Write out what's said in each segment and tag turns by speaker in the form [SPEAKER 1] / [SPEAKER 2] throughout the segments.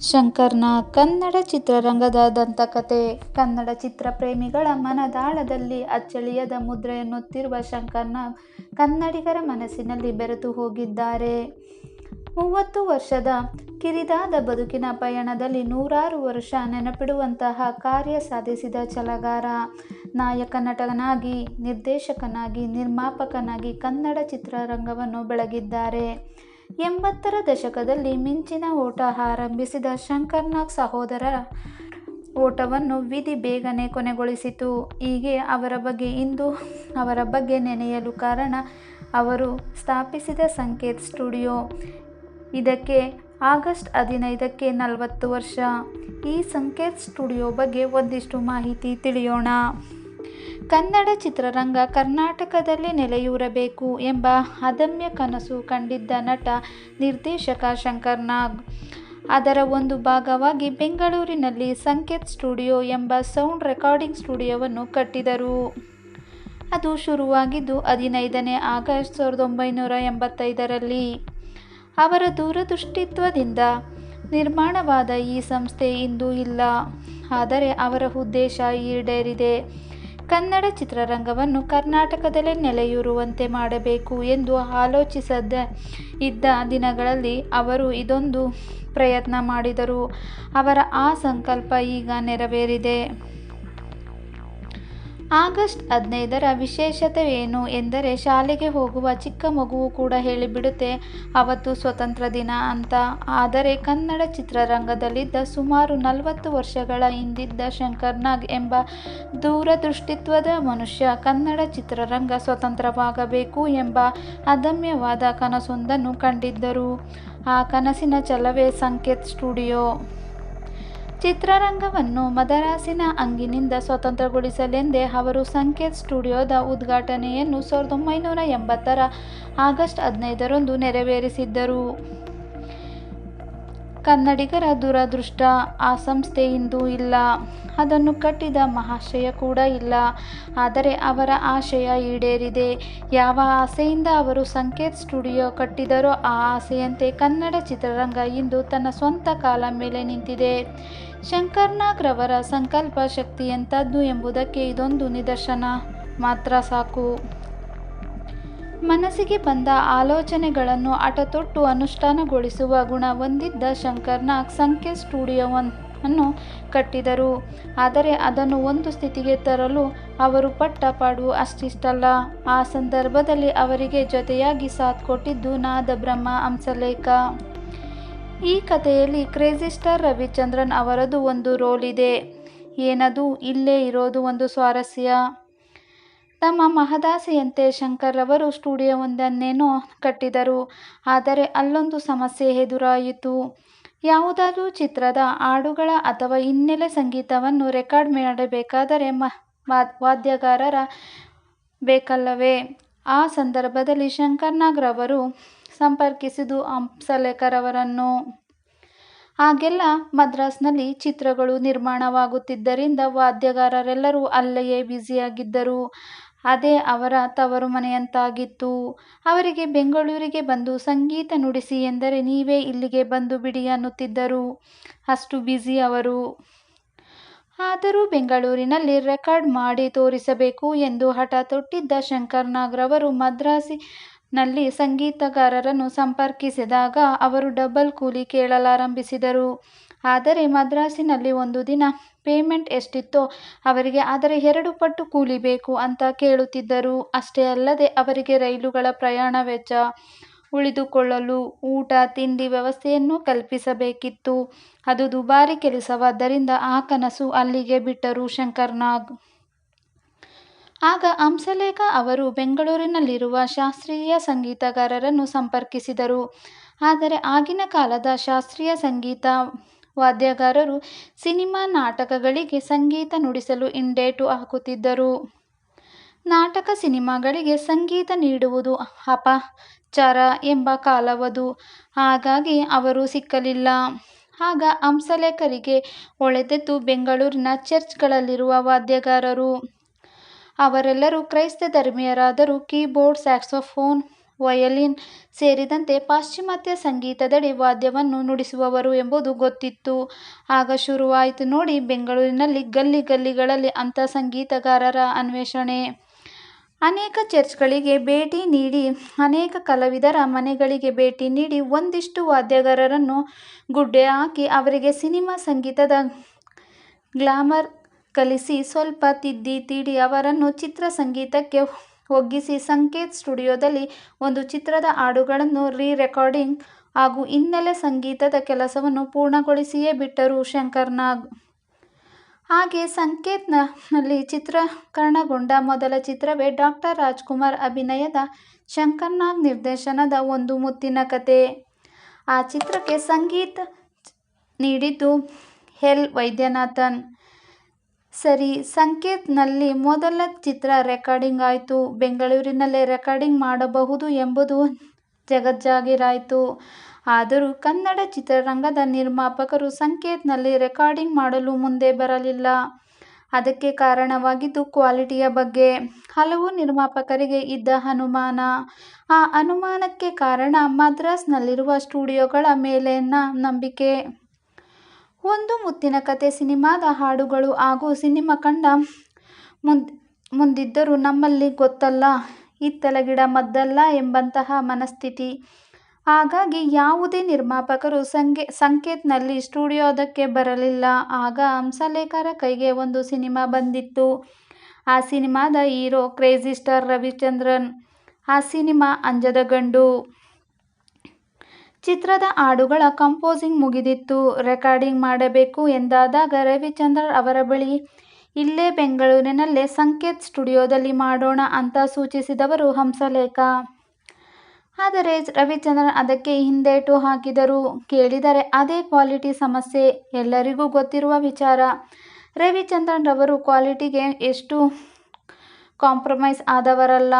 [SPEAKER 1] ಶಂಕರ್ನ ಕನ್ನಡ ಚಿತ್ರರಂಗದ ದಂತಕಥೆ. ಕನ್ನಡ ಚಿತ್ರ ಪ್ರೇಮಿಗಳ ಮನದಾಳದಲ್ಲಿ ಅಚ್ಚಳಿಯದ ಮುದ್ರೆಯನ್ನುತ್ತಿರುವ ಶಂಕರ್ನ ಕನ್ನಡಿಗರ ಮನಸ್ಸಿನಲ್ಲಿ ಬೆರೆತು ಹೋಗಿದ್ದಾರೆ. ಮೂವತ್ತು ವರ್ಷದ ಕಿರಿದಾದ ಬದುಕಿನ ಪಯಣದಲ್ಲಿ ನೂರಾರು ವರ್ಷ ನೆನಪಿಡುವಂತಹ ಕಾರ್ಯ ಸಾಧಿಸಿದ ಚಲಗಾರ ನಾಯಕ-ನಟನಾಗಿ, ನಿರ್ದೇಶಕನಾಗಿ, ನಿರ್ಮಾಪಕನಾಗಿ ಕನ್ನಡ ಚಿತ್ರರಂಗವನ್ನು ಬೆಳಗಿದ್ದಾರೆ. ಎಂಬತ್ತರ ದಶಕದಲ್ಲಿ ಮಿಂಚಿನ ಓಟ ಆರಂಭಿಸಿದ ಶಂಕರ್ನಾಗ್ ಸಹೋದರ ಓಟವನ್ನು ವಿಧಿ ಬೇಗನೆ ಕೊನೆಗೊಳಿಸಿತು. ಹೀಗೆ ಅವರ ಬಗ್ಗೆ ಇಂದು ಅವರ ಬಗ್ಗೆ ನೆನೆಯಲು ಕಾರಣ ಅವರು ಸ್ಥಾಪಿಸಿದ ಸಂಕೇತ್ ಸ್ಟುಡಿಯೋ. ಇದಕ್ಕೆ ಆಗಸ್ಟ್ ಹದಿನೈದಕ್ಕೆ ನಲವತ್ತು ವರ್ಷ. ಈ ಸಂಕೇತ್ ಸ್ಟುಡಿಯೋ ಬಗ್ಗೆ ಒಂದಿಷ್ಟು ಮಾಹಿತಿ ತಿಳಿಯೋಣ. ಕನ್ನಡ ಚಿತ್ರರಂಗ ಕರ್ನಾಟಕದಲ್ಲಿ ನೆಲೆಯೂರಬೇಕು ಎಂಬ ಅದಮ್ಯ ಕನಸು ಕಂಡಿದ್ದ ನಟ, ನಿರ್ದೇಶಕ ಶಂಕರ್ನಾಗ್. ಅದರ ಒಂದು ಭಾಗವಾಗಿ ಬೆಂಗಳೂರಿನಲ್ಲಿ ಸಂಕೇತ್ ಸ್ಟುಡಿಯೋ ಎಂಬ ಸೌಂಡ್ ರೆಕಾರ್ಡಿಂಗ್ ಸ್ಟುಡಿಯೋವನ್ನು ಕಟ್ಟಿದರು. ಅದು ಶುರುವಾಗಿದ್ದು ಹದಿನೈದನೇ ಆಗಸ್ಟ್ ಸಾವಿರದ ಒಂಬೈನೂರ ಎಂಬತ್ತೈದರಲ್ಲಿ. ಅವರ ದೂರದೃಷ್ಟಿತ್ವದಿಂದ ನಿರ್ಮಾಣವಾದ ಈ ಸಂಸ್ಥೆ ಇಂದು ಇಲ್ಲ. ಆದರೆ ಅವರ ಉದ್ದೇಶ ಈಡೇರಿದೆ. ಕನ್ನಡ ಚಿತ್ರರಂಗವನ್ನು ಕರ್ನಾಟಕದಲ್ಲೇ ನೆಲೆಯೂರುವಂತೆ ಮಾಡಬೇಕು ಎಂದು ಆಲೋಚಿಸದ ಇದ್ದ ದಿನಗಳಲ್ಲಿ ಅವರು ಇದೊಂದು ಪ್ರಯತ್ನ ಮಾಡಿದರು. ಅವರ ಆ ಸಂಕಲ್ಪ ಈಗ ನೆರವೇರಿದೆ. ಆಗಸ್ಟ್ ಹದಿನೈದರ ವಿಶೇಷತೆಯೇನು ಎಂದರೆ ಶಾಲೆಗೆ ಹೋಗುವ ಚಿಕ್ಕ ಮಗುವು ಕೂಡ ಹೇಳಿಬಿಡುತ್ತೆ, ಅವತ್ತು ಸ್ವತಂತ್ರ ದಿನ ಅಂತ. ಆದರೆ ಕನ್ನಡ ಚಿತ್ರರಂಗದಲ್ಲಿದ್ದ ಸುಮಾರು ನಲವತ್ತು ವರ್ಷಗಳ ಹಿಂದಿದ್ದ ಶಂಕರ್ನಾಗ್ ಎಂಬ ದೂರದೃಷ್ಟಿತ್ವದ ಮನುಷ್ಯ ಕನ್ನಡ ಚಿತ್ರರಂಗ ಸ್ವತಂತ್ರವಾಗಬೇಕು ಎಂಬ ಅದಮ್ಯವಾದ ಕನಸೊಂದನ್ನು ಕಂಡಿದ್ದರು. ಆ ಕನಸಿನ ಛಲವೇ ಸಂಕೇತ್ ಸ್ಟುಡಿಯೋ. ಚಿತ್ರರಂಗವನ್ನು ಮದರಾಸಿನ ಅಂಗಿನಿಂದ ಸ್ವತಂತ್ರಗೊಳಿಸಲೆಂದೇ ಅವರು ಸಂಕೇತ್ ಸ್ಟುಡಿಯೋದ ಉದ್ಘಾಟನೆಯನ್ನು ಸಾವಿರದ ಒಂಬೈನೂರ ಎಂಬತ್ತರ ಆಗಸ್ಟ್ ಹದಿನೈದರಂದು ನೆರವೇರಿಸಿದ್ದರು. ಕನ್ನಡಿಗರ ದುರದೃಷ್ಟ. ಆ ಸಂಸ್ಥೆ ಇಂದು ಇಲ್ಲ. ಅದನ್ನು ಕಟ್ಟಿದ ಮಹಾಶಯ ಕೂಡ ಇಲ್ಲ. ಆದರೆ ಅವರ ಆಶಯ ಈಡೇರಿದೆ. ಯಾವ ಆಸೆಯಿಂದ ಅವರು ಸಂಕೇತ್ ಸ್ಟುಡಿಯೋ ಕಟ್ಟಿದರೋ ಆ ಆಸೆಯಂತೆ ಕನ್ನಡ ಚಿತ್ರರಂಗ ಇಂದು ತನ್ನ ಸ್ವಂತ ಕಾಲ ಮೇಲೆ ನಿಂತಿದೆ. ಶಂಕರ್ನಾಗ್ ರವರ ಸಂಕಲ್ಪ ಶಕ್ತಿ ಎಂಥದ್ದು ಎಂಬುದಕ್ಕೆ ಇದೊಂದು ನಿದರ್ಶನ ಮಾತ್ರ ಸಾಕು. ಮನಸ್ಸಿಗೆ ಬಂದ ಆಲೋಚನೆಗಳನ್ನು ಅಟತೊಟ್ಟು ಅನುಷ್ಠಾನಗೊಳಿಸುವ ಗುಣ ಹೊಂದಿದ್ದ ಶಂಕರ್ನಾಗ್ ಸ್ಟುಡಿಯೋ ಸ್ಟುಡಿಯೋವನ್ನು ಕಟ್ಟಿದರು. ಆದರೆ ಅದನ್ನು ಒಂದು ಸ್ಥಿತಿಗೆ ತರಲು ಅವರು ಪಟ್ಟ ಪಾಡು ಅಷ್ಟಿಷ್ಟಲ್ಲ. ಆ ಸಂದರ್ಭದಲ್ಲಿ ಅವರಿಗೆ ಜೊತೆಯಾಗಿ ಸಾಥ್ ಕೊಟ್ಟಿದ್ದು ನಾದ ಬ್ರಹ್ಮ ಹಂಸಲೇಖ. ಈ ಕಥೆಯಲ್ಲಿ ಕ್ರೇಜಿ ಸ್ಟಾರ್ ರವಿಚಂದ್ರನ್ ಅವರದು ಒಂದು ರೋಲ್ ಇದೆ. ಏನದು? ಇಲ್ಲೇ ಇರೋದು ಒಂದು ಸ್ವಾರಸ್ಯ. ತಮ್ಮ ಮಹದಾಸೆಯಂತೆ ಶಂಕರ್ರವರು ಸ್ಟುಡಿಯೋವೊಂದನ್ನೇನೋ ಕಟ್ಟಿದರು. ಆದರೆ ಅಲ್ಲೊಂದು ಸಮಸ್ಯೆ ಎದುರಾಯಿತು. ಯಾವುದಾದರೂ ಚಿತ್ರದ ಹಾಡುಗಳ ಅಥವಾ ಹಿನ್ನೆಲೆ ಸಂಗೀತವನ್ನು ರೆಕಾರ್ಡ್ ಮಾಡಬೇಕಾದರೆ ಮ ವಾದ್ಯಗಾರರ ಬೇಕಲ್ಲವೇ? ಆ ಸಂದರ್ಭದಲ್ಲಿ ಶಂಕರ್ನಾಗ್ರವರು ಸಂಪರ್ಕಿಸಿದ್ದು ಹಂಸಲೇಖ ಹಾಗೆಲ್ಲ ಆಗೆಲ್ಲ ಮದ್ರಾಸ್ನಲ್ಲಿ ಚಿತ್ರಗಳು ನಿರ್ಮಾಣವಾಗುತ್ತಿದ್ದರಿಂದ ವಾದ್ಯಗಾರರೆಲ್ಲರೂ ಅಲ್ಲಿಯೇ ಬ್ಯುಸಿಯಾಗಿದ್ದರು. ಅದೇ ಅವರ ತವರು ಮನೆಯಂತಾಗಿತ್ತು. ಅವರಿಗೆ ಬೆಂಗಳೂರಿಗೆ ಬಂದು ಸಂಗೀತ ನುಡಿಸಿ ಎಂದರೆ ನೀವೇ ಇಲ್ಲಿಗೆ ಬಂದು ಬಿಡಿ ಅನ್ನುತ್ತಿದ್ದರು. ಅಷ್ಟು ಬ್ಯುಸಿ ಅವರು. ಆದರೂ ಬೆಂಗಳೂರಿನಲ್ಲಿ ರೆಕಾರ್ಡ್ ಮಾಡಿ ತೋರಿಸಬೇಕು ಎಂದು ಹಠ ತೊಟ್ಟಿದ್ದ ಶಂಕರ್ ನಾಗ್ರವರು ಮದ್ರಾಸಿನಲ್ಲಿ ಸಂಗೀತಗಾರರನ್ನು ಸಂಪರ್ಕಿಸಿದಾಗ ಅವರು ಡಬಲ್ ಕೂಲಿ ಕೇಳಲಾರಂಭಿಸಿದರು. ಆದರೆ ಮದ್ರಾಸಿನಲ್ಲಿ ಒಂದು ದಿನ ಪೇಮೆಂಟ್ ಎಷ್ಟಿತ್ತೋ ಅವರಿಗೆ ಆದರೆ ಎರಡು ಪಟ್ಟು ಕೂಲಿ ಬೇಕು ಅಂತ ಕೇಳುತ್ತಿದ್ದರು. ಅಷ್ಟೇ ಅಲ್ಲದೆ ಅವರಿಗೆ ರೈಲುಗಳ ಪ್ರಯಾಣ ವೆಚ್ಚ, ಉಳಿದುಕೊಳ್ಳಲು ಊಟ ತಿಂಡಿ ವ್ಯವಸ್ಥೆಯನ್ನು ಕಲ್ಪಿಸಬೇಕಿತ್ತು. ಅದು ದುಬಾರಿ ಕೆಲಸವಾದ್ದರಿಂದ ಆ ಕನಸು ಅಲ್ಲಿಗೆ ಬಿಟ್ಟರು ಶಂಕರ್ನಾಗ್. ಆಗ ಹಂಸಲೇಖ ಅವರು ಬೆಂಗಳೂರಿನಲ್ಲಿರುವ ಶಾಸ್ತ್ರೀಯ ಸಂಗೀತಗಾರರನ್ನು ಸಂಪರ್ಕಿಸಿದರು. ಆದರೆ ಆಗಿನ ಕಾಲದ ಶಾಸ್ತ್ರೀಯ ಸಂಗೀತ ವಾದ್ಯಗಾರರು ಸಿನಿಮಾ ನಾಟಕಗಳಿಗೆ ಸಂಗೀತ ನುಡಿಸಲು ಹಿಂಡೇಟು ಹಾಕುತ್ತಿದ್ದರು. ನಾಟಕ ಸಿನಿಮಾಗಳಿಗೆ ಸಂಗೀತ ನೀಡುವುದು ಅಪಚಾರ ಎಂಬ ಕಾಲವದು. ಹಾಗಾಗಿ ಅವರು ಸಿಕ್ಕಲಿಲ್ಲ. ಆಗ ಹಂಸಲೇಖರಿಗೆ ಒಳೆದೆದ್ದು ಬೆಂಗಳೂರಿನ ಚರ್ಚ್ಗಳಲ್ಲಿರುವ ವಾದ್ಯಗಾರರು. ಅವರೆಲ್ಲರೂ ಕ್ರೈಸ್ತ ಧರ್ಮೀಯರಾದರೂ ಕೀಬೋರ್ಡ್, ಸ್ಯಾಕ್ಸೋಫೋನ್ ವಯಲಿನ್ ಸೇರಿದಂತೆ ಪಾಶ್ಚಿಮಾತ್ಯ ಸಂಗೀತದಡಿ ವಾದ್ಯವನ್ನು ನುಡಿಸುವವರು ಎಂಬುದು ಗೊತ್ತಿತ್ತು. ಆಗ ಶುರುವಾಯಿತು ನೋಡಿ ಬೆಂಗಳೂರಿನಲ್ಲಿ ಗಲ್ಲಿ ಗಲ್ಲಿಗಳಲ್ಲಿ ಅಂಥ ಸಂಗೀತಗಾರರ ಅನ್ವೇಷಣೆ. ಅನೇಕ ಚರ್ಚ್ಗಳಿಗೆ ಭೇಟಿ ನೀಡಿ, ಅನೇಕ ಕಲಾವಿದರ ಮನೆಗಳಿಗೆ ಭೇಟಿ ನೀಡಿ ಒಂದಿಷ್ಟು ವಾದ್ಯಗಾರರನ್ನು ಗುಡ್ಡೆ ಹಾಕಿ ಅವರಿಗೆ ಸಿನಿಮಾ ಸಂಗೀತದ ಗ್ಲಾಮರ್ ಕಲಿಸಿ ಸ್ವಲ್ಪ ತಿದ್ದಿ ತೀಡಿ ಅವರನ್ನು ಚಿತ್ರ ಸಂಗೀತಕ್ಕೆ ಒಗ್ಗಿಸಿ ಸಂಕೇತ್ ಸ್ಟುಡಿಯೋದಲ್ಲಿ ಒಂದು ಚಿತ್ರದ ಹಾಡುಗಳನ್ನು ರೀ-ರೆಕಾರ್ಡಿಂಗ್ ಹಾಗೂ ಹಿನ್ನೆಲೆ ಸಂಗೀತದ ಕೆಲಸವನ್ನು ಪೂರ್ಣಗೊಳಿಸಿಯೇ ಬಿಟ್ಟರು ಶಂಕರ್ನಾಗ್. ಹಾಗೆ ಸಂಕೇತ್ನಲ್ಲಿ ಚಿತ್ರೀಕರಣಗೊಂಡ ಮೊದಲ ಚಿತ್ರವೇ ಡಾಕ್ಟರ್ ರಾಜ್ಕುಮಾರ್ ಅಭಿನಯದ, ಶಂಕರ್ನಾಗ್ ನಿರ್ದೇಶನದ ಒಂದು ಮುತ್ತಿನ ಕಥೆ. ಆ ಚಿತ್ರಕ್ಕೆ ಸಂಗೀತ ನೀಡಿದ್ದು ಎಲ್. ವೈದ್ಯನಾಥನ್. ಸರಿ, ಸಂಕೇತ್ನಲ್ಲಿ ಮೊದಲ ಚಿತ್ರ ರೆಕಾರ್ಡಿಂಗ್ ಆಯಿತು ಬೆಂಗಳೂರಿನಲ್ಲೇ ರೆಕಾರ್ಡಿಂಗ್ ಮಾಡಬಹುದು ಎಂಬುದು ಜಗಜ್ಜಾಗಿರಾಯಿತು ಆದರೂ ಕನ್ನಡ ಚಿತ್ರರಂಗದ ನಿರ್ಮಾಪಕರು ಸಂಕೇತ್ನಲ್ಲಿ ರೆಕಾರ್ಡಿಂಗ್ ಮಾಡಲು ಮುಂದೆ ಬರಲಿಲ್ಲ. ಅದಕ್ಕೆ ಕಾರಣವಾಗಿದ್ದು ಕ್ವಾಲಿಟಿಯ ಬಗ್ಗೆ ಹಲವು ನಿರ್ಮಾಪಕರಿಗೆ ಇದ್ದ ಅನುಮಾನ. ಆ ಅನುಮಾನಕ್ಕೆ ಕಾರಣ ಮದ್ರಾಸ್ನಲ್ಲಿರುವ ಸ್ಟುಡಿಯೋಗಳ ಮೇಲಿನ ನಂಬಿಕೆ. ಒಂದು ಮುತ್ತಿನ ಕತೆ ಸಿನಿಮಾದ ಹಾಡುಗಳು ಹಾಗೂ ಸಿನಿಮಾ ಕಣ್ಣ ಮುಂದಿದ್ದರೂ ನಮ್ಮಲ್ಲಿ ಗೊತ್ತಲ್ಲ, ಇತ್ತಲ ಗಿಡ ಮದ್ದಲ್ಲ ಎಂಬಂತಹ ಮನಸ್ಥಿತಿ. ಹಾಗಾಗಿ ಯಾವುದೇ ನಿರ್ಮಾಪಕರು ಸಂಗೆ, ಸಂಕೇತ್ನಲ್ಲಿ ಸ್ಟುಡಿಯೋದಕ್ಕೆ ಬರಲಿಲ್ಲ. ಆಗ ಹಂಸಲೇಖರ ಕೈಗೆ ಒಂದು ಸಿನಿಮಾ ಬಂದಿತ್ತು. ಆ ಸಿನಿಮಾದ ಹೀರೋ ಕ್ರೇಜಿ ಸ್ಟಾರ್ ರವಿಚಂದ್ರನ್. ಆ ಸಿನಿಮಾ ಅಂಜದ ಗಂಡು. ಚಿತ್ರದ ಹಾಡುಗಳ ಕಂಪೋಸಿಂಗ್ ಮುಗಿದಿತ್ತು. ರೆಕಾರ್ಡಿಂಗ್ ಮಾಡಬೇಕು ಎಂದಾದಾಗ ರವಿಚಂದ್ರನ್ ಅವರ ಬಳಿ, ಇಲ್ಲೇ ಬೆಂಗಳೂರಿನಲ್ಲೇ ಸಂಕೇತ್ ಸ್ಟುಡಿಯೋದಲ್ಲಿ ಮಾಡೋಣ ಅಂತ ಸೂಚಿಸಿದವರು ಹಂಸಲೇಖ. ಆದರೆ ರವಿಚಂದ್ರನ್ ಅದಕ್ಕೆ ಹಿಂದೇಟು ಹಾಕಿದರು. ಕೇಳಿದರೆ ಅದೇ ಕ್ವಾಲಿಟಿ ಸಮಸ್ಯೆ. ಎಲ್ಲರಿಗೂ ಗೊತ್ತಿರುವ ವಿಚಾರ. ರವಿಚಂದ್ರನ್ ರವರು ಕ್ವಾಲಿಟಿಗೆ ಎಷ್ಟು ಕಾಂಪ್ರಮೈಸ್ ಆದವರಲ್ಲ.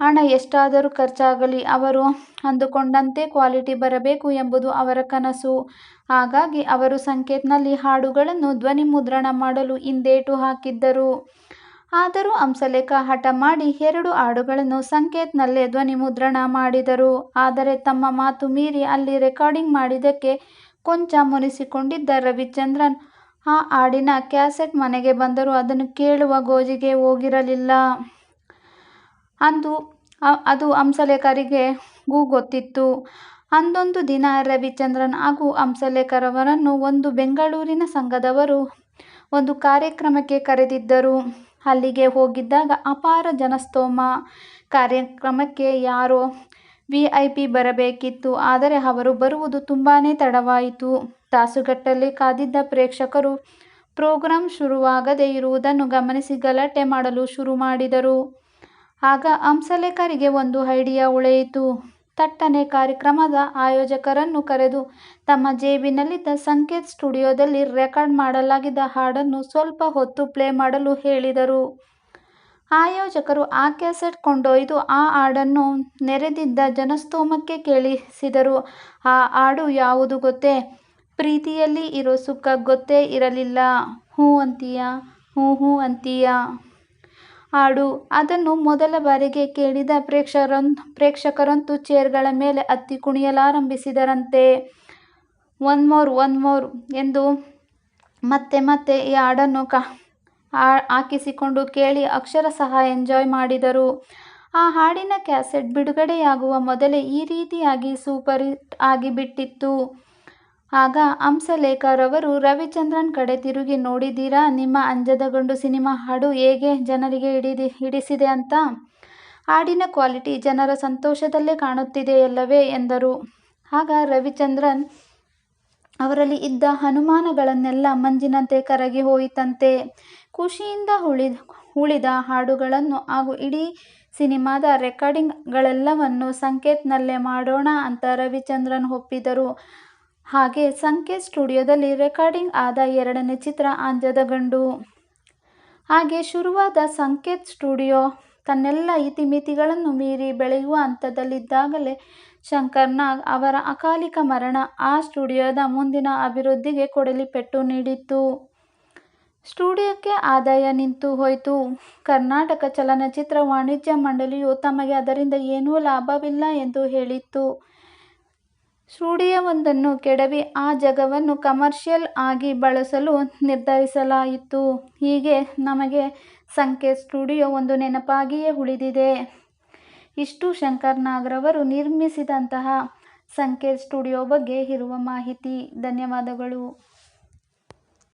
[SPEAKER 1] ಹಣ ಎಷ್ಟಾದರೂ ಖರ್ಚಾಗಲಿ, ಅವರು ಅಂದುಕೊಂಡಂತೆ ಕ್ವಾಲಿಟಿ ಬರಬೇಕು ಎಂಬುದು ಅವರ ಕನಸು. ಹಾಗಾಗಿ ಅವರು ಸಂಕೇತ್ನಲ್ಲಿ ಹಾಡುಗಳನ್ನು ಹಾಡುಗಳನ್ನು ಧ್ವನಿಮುದ್ರಣ ಮಾಡಲು ಹಿಂದೇಟು ಹಾಕಿದ್ದರು. ಆದರೂ ಹಂಸಲೇಖ ಹಠ ಮಾಡಿ ಎರಡು ಹಾಡುಗಳನ್ನು ಸಂಕೇತ್ನಲ್ಲೇ ಧ್ವನಿ ಧ್ವನಿಮುದ್ರಣ ಮಾಡಿದರು. ಆದರೆ ತಮ್ಮ ಮಾತು ಮೀರಿ ಅಲ್ಲಿ ರೆಕಾರ್ಡಿಂಗ್ ಮಾಡಿದ್ದಕ್ಕೆ ಕೊಂಚ ಮುನಿಸಿಕೊಂಡಿದ್ದ ರವಿಚಂದ್ರನ್, ಆ ಹಾಡಿನ ಕ್ಯಾಸೆಟ್ ಮನೆಗೆ ಬಂದರೂ ಅದನ್ನು ಕೇಳುವ ಗೋಜಿಗೆ ಹೋಗಿರಲಿಲ್ಲ. ಅದು ಹಂಸಲೇಖರಿಗೂ ಗೊತ್ತಿತ್ತು. ಅಂದೊಂದು ದಿನ ರವಿಚಂದ್ರನ್ ಹಾಗೂ ಹಂಸಲೇಖರವರನ್ನು ಒಂದು ಬೆಂಗಳೂರಿನ ಸಂಘದವರು ಒಂದು ಕಾರ್ಯಕ್ರಮಕ್ಕೆ ಕರೆದಿದ್ದರು. ಅಲ್ಲಿಗೆ ಹೋಗಿದ್ದಾಗ ಅಪಾರ ಜನಸ್ತೋಮ. ಕಾರ್ಯಕ್ರಮಕ್ಕೆ ಯಾರೋ ವಿ ಐ ಪಿ ಬರಬೇಕಿತ್ತು. ಆದರೆ ಅವರು ಬರುವುದು ತುಂಬಾ ತಡವಾಯಿತು. ತಾಸುಗಟ್ಟಲೆ ಕಾದಿದ್ದ ಪ್ರೇಕ್ಷಕರು ಪ್ರೋಗ್ರಾಂ ಶುರುವಾಗದೇ ಇರುವುದನ್ನು ಗಮನಿಸಿ ಗಲಾಟೆ ಮಾಡಲು ಶುರು ಮಾಡಿದರು. ಆಗ ಹಂಸಲೇಖರಿಗೆ ಒಂದು ಐಡಿಯಾ ಉಳಿಯಿತು ಥಟ್ಟನೆ ಕಾರ್ಯಕ್ರಮದ ಆಯೋಜಕರನ್ನು ಕರೆದು ತಮ್ಮ ಜೇಬಿನಲ್ಲಿದ್ದ ಸಂಕೇತ್ ಸ್ಟುಡಿಯೋದಲ್ಲಿ ರೆಕಾರ್ಡ್ ಮಾಡಲಾಗಿದ್ದ ಹಾಡನ್ನು ಸ್ವಲ್ಪ ಹೊತ್ತು ಪ್ಲೇ ಮಾಡಲು ಹೇಳಿದರು. ಆಯೋಜಕರು ಆ ಕ್ಯಾಸೆಟ್ ಕೊಂಡೊಯ್ದು ಆ ಹಾಡನ್ನು ನೆರೆದಿದ್ದ ಜನಸ್ತೋಮಕ್ಕೆ ಕೇಳಿಸಿದರು. ಆ ಹಾಡು ಯಾವುದು ಗೊತ್ತೇ? ಪ್ರೀತಿಯಲ್ಲಿ ಇರೋ ಸುಖ ಗೊತ್ತೇ ಇರಲಿಲ್ಲ ಹ್ಞೂ ಅಂತೀಯಾ ಹ್ಞೂ ಹ್ಞೂ ಅಂತೀಯಾ ಹಾಡು. ಅದನ್ನು ಮೊದಲ ಬಾರಿಗೆ ಕೇಳಿದ ಪ್ರೇಕ್ಷಕರಂತೂ ಚೇರ್ಗಳ ಮೇಲೆ ಹತ್ತಿ ಕುಣಿಯಲಾರಂಭಿಸಿದರಂತೆ. ಒನ್ ಮೋರ್ ಒನ್ ಮೋರ್ ಎಂದು ಮತ್ತೆ ಮತ್ತೆ ಈ ಹಾಡನ್ನು ಹಾಕಿಸಿಕೊಂಡು ಕೇಳಿ ಅಕ್ಷರಶಃ ಎಂಜಾಯ್ ಮಾಡಿದರು. ಆ ಹಾಡಿನ ಕ್ಯಾಸೆಟ್ ಬಿಡುಗಡೆಯಾಗುವ ಮೊದಲೇ ಈ ರೀತಿಯಾಗಿ ಸೂಪರ್ ಹಿಟ್ ಆಗಿಬಿಟ್ಟಿತ್ತು. ಆಗ ಹಂಸಲೇಖರ್ ರವರು ರವಿಚಂದ್ರನ್ ಕಡೆ ತಿರುಗಿ ನೋಡಿದ್ದೀರಾ ನಿಮ್ಮ ಅಂಜದ ಗಂಡು ಸಿನಿಮಾ ಹಾಡು ಹೇಗೆ ಜನರಿಗೆ ಹಿಡಿದಿ, ಹಿಡಿಸಿದೆ ಅಂತ. ಹಾಡಿನ ಕ್ವಾಲಿಟಿ ಜನರ ಸಂತೋಷದಲ್ಲೇ ಕಾಣುತ್ತಿದೆಯಲ್ಲವೇ ಎಂದರು. ಆಗ ರವಿಚಂದ್ರನ್, ಅವರಲ್ಲಿ ಇದ್ದ ಹನುಮಾನಗಳನ್ನೆಲ್ಲ ಮಂಜಿನಂತೆ ಕರಗಿ ಹೋಯಿತಂತೆ. ಖುಷಿಯಿಂದ ಉಳಿದ ಹಾಡುಗಳನ್ನು ಹಾಗೂ ಇಡೀ ಸಿನಿಮಾದ ರೆಕಾರ್ಡಿಂಗ್ಗಳೆಲ್ಲವನ್ನು ಸಂಕೇತ್ನಲ್ಲೇ ಸಂಕೇತ್ ಮಾಡೋಣ ಅಂತ ರವಿಚಂದ್ರನ್ ಒಪ್ಪಿದರು. ಹಾಗೇ ಸಂಕೇತ್ ಸ್ಟುಡಿಯೋದಲ್ಲಿ ರೆಕಾರ್ಡಿಂಗ್ ಆದ ಎರಡನೇ ಚಿತ್ರ ಅಂಜದ ಗಂಡು. ಹಾಗೆ ಶುರುವಾದ ಸಂಕೇತ್ ಸ್ಟುಡಿಯೋ ತನ್ನೆಲ್ಲ ಇತಿಮಿತಿಗಳನ್ನು ಮೀರಿ ಬೆಳೆಯುವ ಹಂತದಲ್ಲಿದ್ದಾಗಲೇ ಶಂಕರ್ನಾಗ್ ಅವರ ಅಕಾಲಿಕ ಮರಣ ಆ ಸ್ಟುಡಿಯೋದ ಮುಂದಿನ ಅಭಿವೃದ್ಧಿಗೆ ಕೊಡಲಿ ಪೆಟ್ಟು ನೀಡಿತ್ತು ಸ್ಟುಡಿಯೋಕ್ಕೆ ಆದಾಯ ನಿಂತು ಹೋಯಿತು. ಕರ್ನಾಟಕ ಚಲನಚಿತ್ರ ವಾಣಿಜ್ಯ ಮಂಡಳಿಯು ತಮಗೆ ಅದರಿಂದ ಏನೂ ಲಾಭವಿಲ್ಲ ಎಂದು ಹೇಳಿತ್ತು. ಸ್ಟುಡಿಯೋವೊಂದನ್ನು ಕೆಡವಿ ಆ ಜಾಗವನ್ನು ಕಮರ್ಷಿಯಲ್ ಆಗಿ ಬಳಸಲು ನಿರ್ಧರಿಸಲಾಯಿತು. ಹೀಗೆ ನಮಗೆ ಸಂಕೇತ್ ಸ್ಟುಡಿಯೋ ಒಂದು ನೆನಪಾಗಿಯೇ ಉಳಿದಿದೆ. ಇಷ್ಟು ಶಂಕರ್ ನಾಗ್ರವರು ನಿರ್ಮಿಸಿದಂತಹ ಸಂಕೇತ್ ಸ್ಟುಡಿಯೋ ಬಗ್ಗೆ ಇರುವ ಮಾಹಿತಿ. ಧನ್ಯವಾದಗಳು.